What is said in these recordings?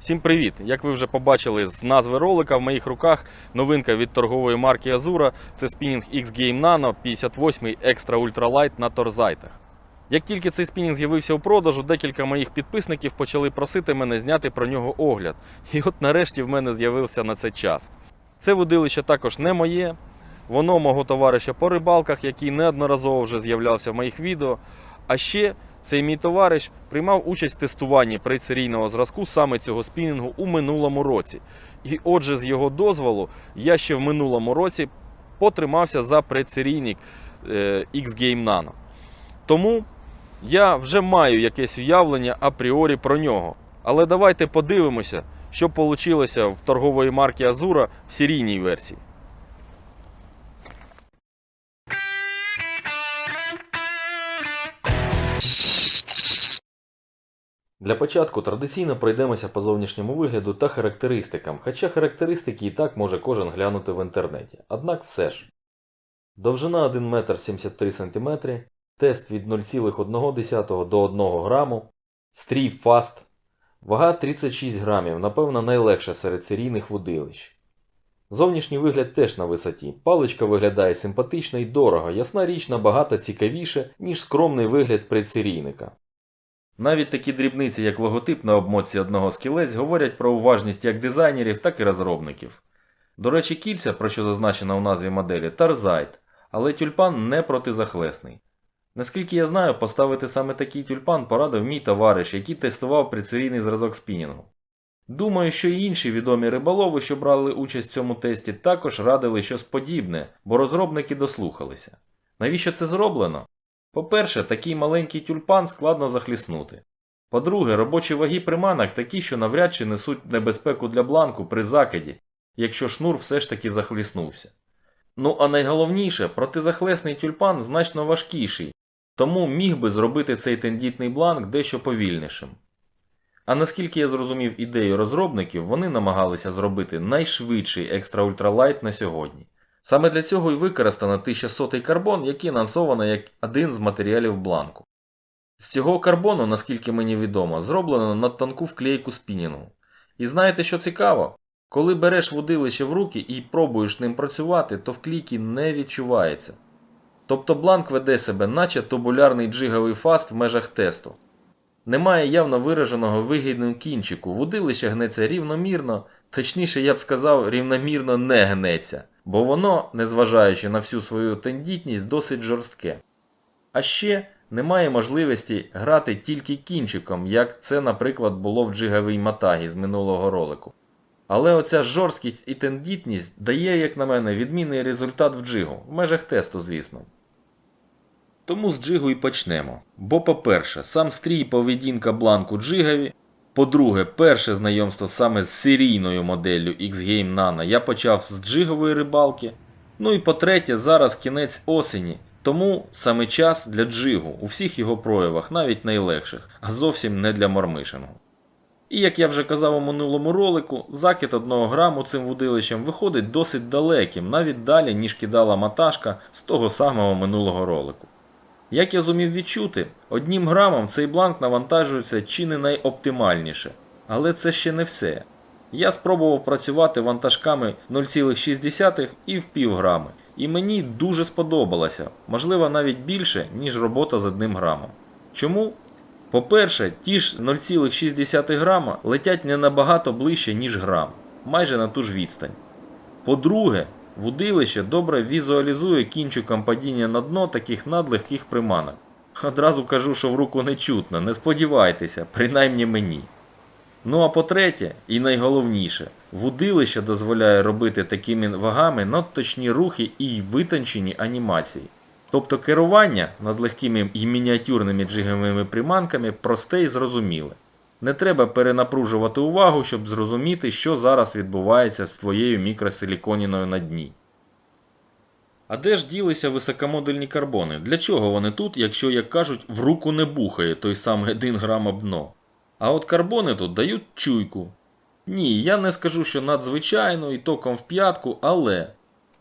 Всім привіт! Як ви вже побачили з назви ролика, в моїх руках новинка від торгової марки Azura. Це спінінг X-Game Nano 58 Extra Ultralight на торзайтах. Як тільки цей спінінг з'явився у продажу, декілька моїх підписників почали просити мене зняти про нього огляд. І от нарешті в мене з'явився на це час. Це водилище також не моє. Воно мого товариша по рибалках, який неодноразово вже з'являвся в моїх відео. А ще цей мій товариш приймав участь в тестуванні предсерійного зразку саме цього спінінгу у минулому році. І отже, з його дозволу, я ще в минулому році потримався за предсерійник е, X-Game Nano. Тому я вже маю якесь уявлення апріорі про нього. Але давайте подивимося, що вийшло в торгової марки Azura в серійній версії. Для початку традиційно пройдемося по зовнішньому вигляду та характеристикам, хоча характеристики і так може кожен глянути в інтернеті. Однак все ж. Довжина 1 метр 73 см, тест від 0,1 до 1 граму, стрій фаст, вага 36 грамів, напевно найлегша серед серійних водилищ. Зовнішній вигляд теж на висоті. Паличка виглядає симпатично і дорого, ясна річ набагато цікавіше, ніж скромний вигляд предсерійника. Навіть такі дрібниці, як логотип на обмотці одного з кілець, говорять про уважність як дизайнерів, так і розробників. До речі, кільця, про що зазначено у назві моделі, тарзайт, але тюльпан не протизахлесний. Наскільки я знаю, поставити саме такий тюльпан порадив мій товариш, який тестував прицерійний зразок спінінгу. Думаю, що і інші відомі риболови, що брали участь в цьому тесті, також радили щось подібне, бо розробники дослухалися. Навіщо це зроблено? По-перше, такий маленький тюльпан складно захліснути. По-друге, робочі ваги приманок такі, що навряд чи несуть небезпеку для бланку при закиді, якщо шнур все ж таки захліснувся. Ну а найголовніше, протизахлесний тюльпан значно важкіший, тому міг би зробити цей тендітний бланк дещо повільнишим. А наскільки я зрозумів ідею розробників, вони намагалися зробити найшвидший екстра ультралайт на сьогодні. Саме для цього і використано 1100 карбон, який анонсовано як один з матеріалів бланку. З цього карбону, наскільки мені відомо, зроблено надтонку вклейку спінінгу. І знаєте, що цікаво? Коли береш водилище в руки і пробуєш ним працювати, то вклійки не відчувається. Тобто бланк веде себе, наче тубулярний джиговий фаст в межах тесту. Немає явно вираженого вигідного кінчику, водилище гнеться рівномірно, точніше я б сказав, рівномірно не гнеться, бо воно, незважаючи на всю свою тендітність, досить жорстке. А ще немає можливості грати тільки кінчиком, як це, наприклад, було в джиговій матагі з минулого ролику. Але оця жорсткість і тендітність дає, як на мене, відмінний результат в джигу, в межах тесту, звісно. Тому з джигу і почнемо. Бо, по-перше, сам стрій поведінка бланку джигові. По-друге, перше знайомство саме з серійною моделлю X-Game Nano я почав з джигової рибалки. Ну і по-третє, зараз кінець осені, тому саме час для джигу у всіх його проявах, навіть найлегших, а зовсім не для мормишингу. І як я вже казав у минулому ролику, закид 1 граму цим вудилищем виходить досить далеким, навіть далі, ніж кидала маташка з того самого минулого ролику. Як я зумів відчути, одним грамом цей бланк навантажується чи не найоптимальніше. Але це ще не все. Я спробував працювати вантажками 0,6 і в пів і мені дуже сподобалося, можливо навіть більше, ніж робота з одним грамом. Чому? По-перше, ті ж 0,6 грама летять не набагато ближче, ніж грам, майже на ту ж відстань. По-друге, Вудилище добре візуалізує кінчиком падіння на дно таких надлегких приманок. Одразу кажу, що в руку не чутно, не сподівайтеся, принаймні мені. Ну а по-третє, і найголовніше, вудилище дозволяє робити такими вагами надточні рухи і витончені анімації. Тобто керування над легкими і мініатюрними джиговими приманками просте і зрозуміле. Не треба перенапружувати увагу, щоб зрозуміти, що зараз відбувається з твоєю мікросиліконіною на дні. А де ж ділися високомодельні карбони? Для чого вони тут, якщо, як кажуть, в руку не бухає той самий 1 грам об дно? А от карбони тут дають чуйку. Ні, я не скажу, що надзвичайно і током в п'ятку, але.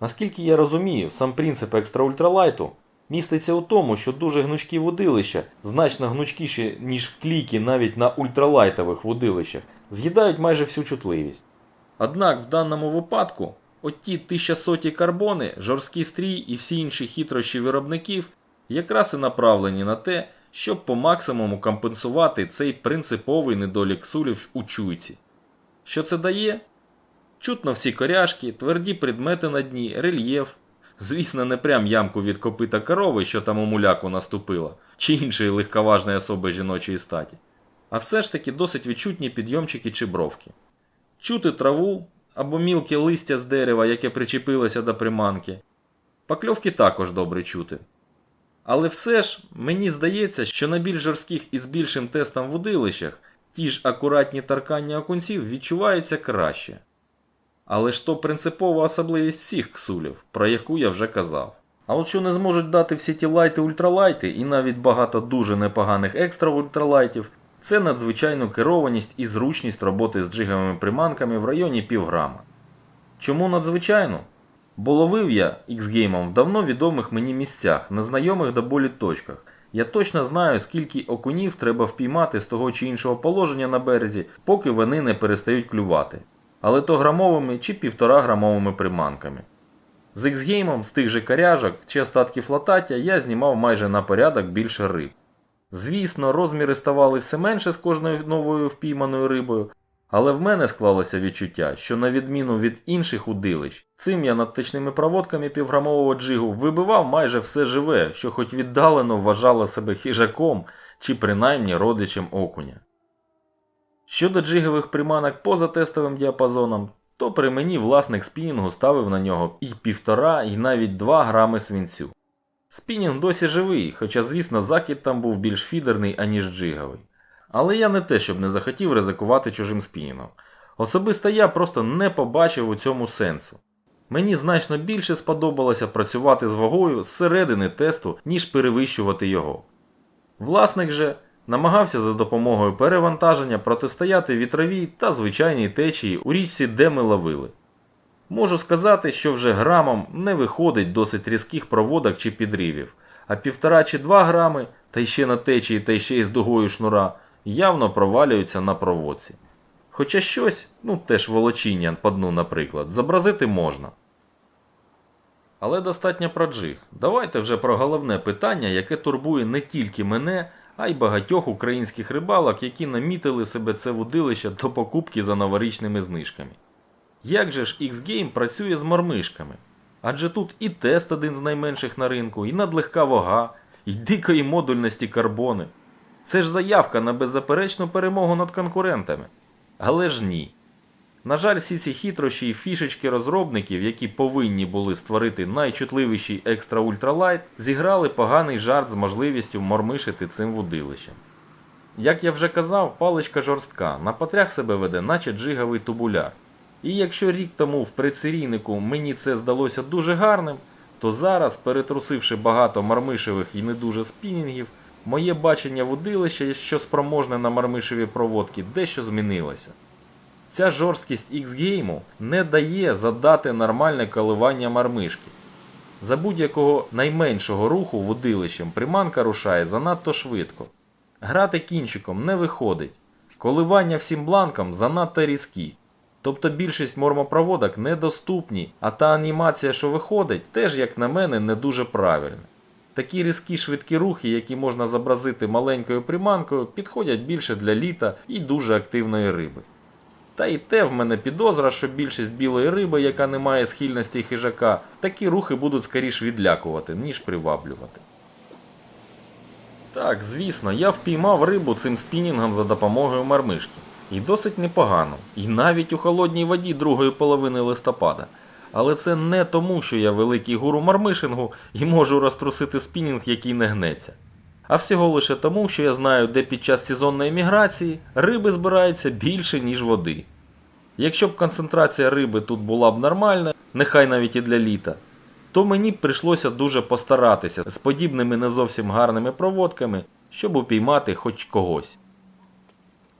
Наскільки я розумію, сам принцип екстра ультралайту міститься у тому, що дуже гнучкі водилища, значно гнучкіші, ніж в клікі навіть на ультралайтових водилищах, з'їдають майже всю чутливість. Однак в даному випадку оті 1100 карбони, жорсткий стрій і всі інші хитрощі виробників якраз і направлені на те, щоб по максимуму компенсувати цей принциповий недолік сулів у чуйці. Що це дає? Чутно всі коряшки, тверді предмети на дні, рельєф. Звісно, не прям ямку від копита корови, що там у муляку наступила, чи іншої легковажної особи жіночої статі. А все ж таки досить відчутні підйомчики чи бровки. Чути траву або мілке листя з дерева, яке причепилося до приманки. Покльовки також добре чути. Але все ж мені здається, що на більш жорстких і з більшим тестом в удилищах ті ж акуратні таркання окунців відчуваються краще. Але ж то принципова особливість всіх ксулів, про яку я вже казав. А от що не зможуть дати всі ті лайти ультралайти і навіть багато дуже непоганих екстра ультралайтів, це надзвичайну керованість і зручність роботи з джиговими приманками в районі півграма. Чому надзвичайно? Бо ловив я X-геймом в давно відомих мені місцях, на знайомих до болі точках. Я точно знаю, скільки окунів треба впіймати з того чи іншого положення на березі, поки вони не перестають клювати. Але то грамовими чи півтора грамовими приманками. З X-геймом з тих же коряжок чи остатків латаття я знімав майже на порядок більше риб. Звісно, розміри ставали все менше з кожною новою впійманою рибою, але в мене склалося відчуття, що на відміну від інших удилищ, цим я над точними проводками півграмового джигу вибивав майже все живе, що хоч віддалено вважало себе хижаком чи принаймні родичем окуня. Щодо джигових приманок поза тестовим діапазоном, то при мені власник спінінгу ставив на нього і півтора, і навіть 2 грами свинцю. Спінінг досі живий, хоча, звісно, захід там був більш фідерний, аніж джиговий. Але я не те, щоб не захотів ризикувати чужим спінінгом. Особисто я просто не побачив у цьому сенсу. Мені значно більше сподобалося працювати з вагою зсередини тесту, ніж перевищувати його. Власник же намагався за допомогою перевантаження протистояти вітровій та звичайній течії у річці, де ми ловили. Можу сказати, що вже грамом не виходить досить різких проводок чи підривів, а півтора чи два грами, та ще на течії, та ще й з дугою шнура, явно провалюються на проводці. Хоча щось, ну теж волочіння по дну, наприклад, зобразити можна. Але достатньо про джиг. Давайте вже про головне питання, яке турбує не тільки мене, а й багатьох українських рибалок, які намітили себе це вудилище до покупки за новорічними знижками. Як же ж X-Game працює з мармишками? Адже тут і тест один з найменших на ринку, і надлегка вага, і дикої модульності карбони. Це ж заявка на беззаперечну перемогу над конкурентами. Але ж ні. На жаль, всі ці хитрощі і фішечки розробників, які повинні були створити найчутливіший екстра ультралайт, зіграли поганий жарт з можливістю мормишити цим вудилищем. Як я вже казав, паличка жорстка, на потрях себе веде, наче джиговий тубуляр. І якщо рік тому в прицерійнику мені це здалося дуже гарним, то зараз, перетрусивши багато мармишевих і не дуже спінінгів, моє бачення вудилища, що спроможне на мармишеві проводки, дещо змінилося. Ця жорсткість X-гейму не дає задати нормальне коливання мармишки. За будь-якого найменшого руху вудилищем приманка рушає занадто швидко. Грати кінчиком не виходить. Коливання всім бланкам занадто різкі. Тобто більшість мормопроводок недоступні, а та анімація, що виходить, теж, як на мене, не дуже правильна. Такі різкі швидкі рухи, які можна зобразити маленькою приманкою, підходять більше для літа і дуже активної риби. Та й те в мене підозра, що більшість білої риби, яка не має схильності хижака, такі рухи будуть скоріш відлякувати, ніж приваблювати. Так, звісно, я впіймав рибу цим спінінгом за допомогою мармишки. І досить непогано, і навіть у холодній воді другої половини листопада. Але це не тому, що я великий гуру мармишингу і можу розтрусити спінінг, який не гнеться. А всього лише тому, що я знаю, де під час сезонної міграції риби збирається більше, ніж води. Якщо б концентрація риби тут була б нормальна, нехай навіть і для літа, то мені б прийшлося дуже постаратися з подібними не зовсім гарними проводками, щоб упіймати хоч когось.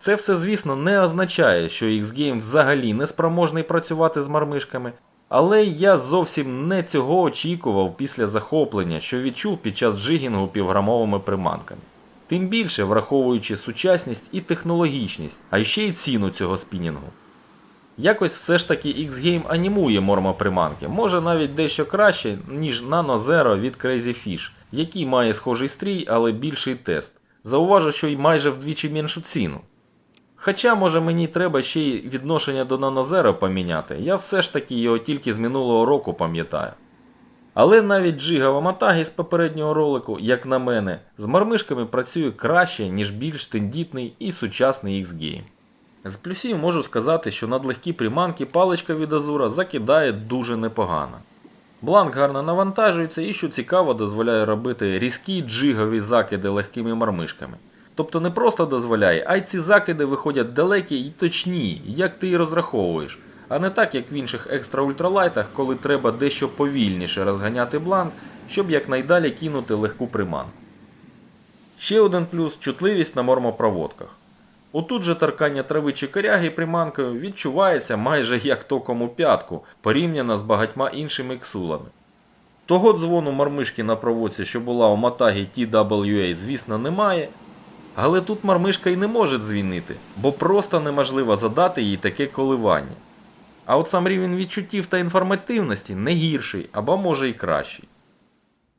Це все, звісно, не означає, що X-Game взагалі не спроможний працювати з мармишками, Але я зовсім не цього очікував після захоплення, що відчув під час джигінгу півграмовими приманками. Тим більше враховуючи сучасність і технологічність, а ще й ціну цього спінінгу. Якось все ж таки X-Game анімує мормоприманки, може навіть дещо краще, ніж Nano Zero від Crazy Fish, який має схожий стрій, але більший тест. Зауважу, що й майже вдвічі меншу ціну. Хоча, може, мені треба ще й відношення до Zero поміняти, я все ж таки його тільки з минулого року пам'ятаю. Але навіть джигава Матагі з попереднього ролику, як на мене, з мармишками працює краще, ніж більш тендітний і сучасний X-Game. З плюсів можу сказати, що надлегкі приманки паличка від Азура закидає дуже непогано. Бланк гарно навантажується і, що цікаво, дозволяє робити різкі джигові закиди легкими мармишками. Тобто не просто дозволяє, а й ці закиди виходять далекі і точні, як ти і розраховуєш, а не так, як в інших екстра ультралайтах, коли треба дещо повільніше розганяти бланк, щоб якнайдалі кинути легку приманку. Ще один плюс чутливість на мормопроводках. Отут же торкання трави чи коряги приманкою відчувається майже як током у п'ятку, порівняно з багатьма іншими ксулами. Того дзвону мармишки на проводці, що була у Матагі TWA, звісно, немає. Але тут мармишка й не може дзвінити, бо просто неможливо задати їй таке коливання. А от сам рівень відчуттів та інформативності не гірший, або може і кращий.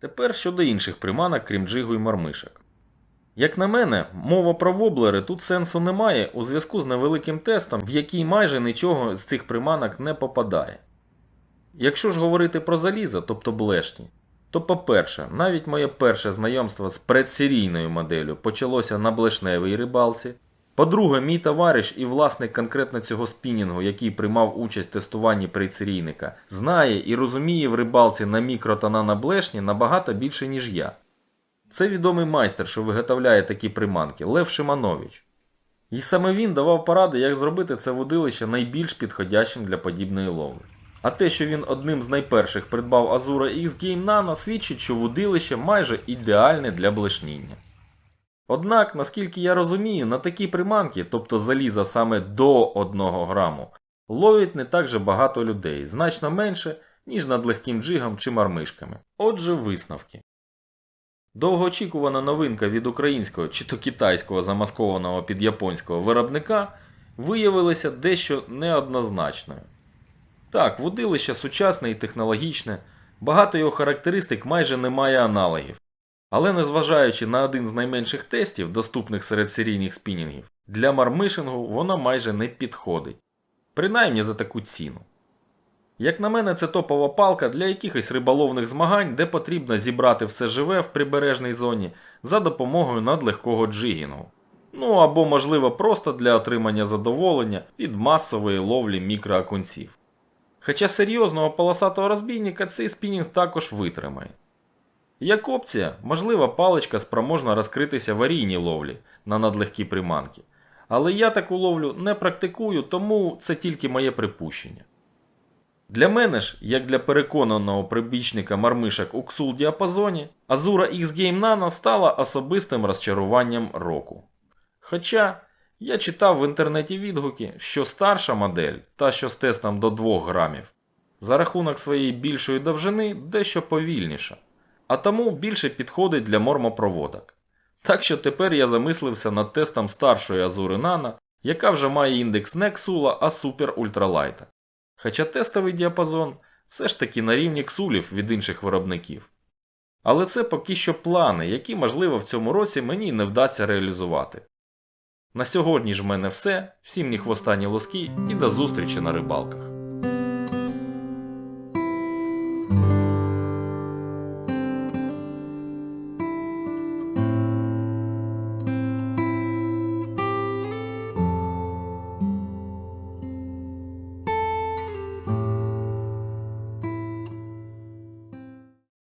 Тепер щодо інших приманок, крім джигу і мармишок. Як на мене, мова про воблери тут сенсу немає у зв'язку з невеликим тестом, в який майже нічого з цих приманок не попадає. Якщо ж говорити про залізо, тобто блешні, то по-перше, навіть моє перше знайомство з предсерійною моделлю почалося на блешневій рибалці. По-друге, мій товариш і власник конкретно цього спінінгу, який приймав участь в тестуванні предсерійника, знає і розуміє в рибалці на мікро та наноблешні набагато більше, ніж я. Це відомий майстер, що виготовляє такі приманки Лев Шиманович. І саме він давав поради, як зробити це водилище найбільш підходящим для подібної ловли. А те, що він одним з найперших придбав Azura X Game Nano, свідчить, що водилище майже ідеальне для блешніння. Однак, наскільки я розумію, на такі приманки, тобто заліза саме до 1 граму, ловить не так же багато людей, значно менше, ніж над легким джигом чи мармишками. Отже, висновки. Довгоочікувана новинка від українського чи то китайського замаскованого під японського виробника виявилася дещо неоднозначною. Так, водилище сучасне і технологічне, багато його характеристик майже не має аналогів. Але незважаючи на один з найменших тестів, доступних серед серійних спінінгів, для мармишингу воно майже не підходить. Принаймні за таку ціну. Як на мене, це топова палка для якихось риболовних змагань, де потрібно зібрати все живе в прибережній зоні за допомогою надлегкого джигінгу. Ну або, можливо, просто для отримання задоволення від масової ловлі мікроокунців. Хоча серйозного полосатого розбійника цей спінінг також витримає. Як опція, можлива паличка спроможна розкритися в арійній ловлі на надлегкі приманки. Але я таку ловлю не практикую, тому це тільки моє припущення. Для мене ж, як для переконаного прибічника мармишок у ксул діапазоні, Azura X Game Nano стала особистим розчаруванням року. Хоча я читав в інтернеті відгуки, що старша модель, та що з тестом до 2 грамів, за рахунок своєї більшої довжини дещо повільніша, а тому більше підходить для мормопроводок. Так що тепер я замислився над тестом старшої Azure Nano, яка вже має індекс не ксула, а супер ультралайта. Хоча тестовий діапазон все ж таки на рівні ксулів від інших виробників. Але це поки що плани, які, можливо, в цьому році мені не вдасться реалізувати. На сьогодні ж в мене все. Всім ні хвоста, ні лоски і до зустрічі на рибалках.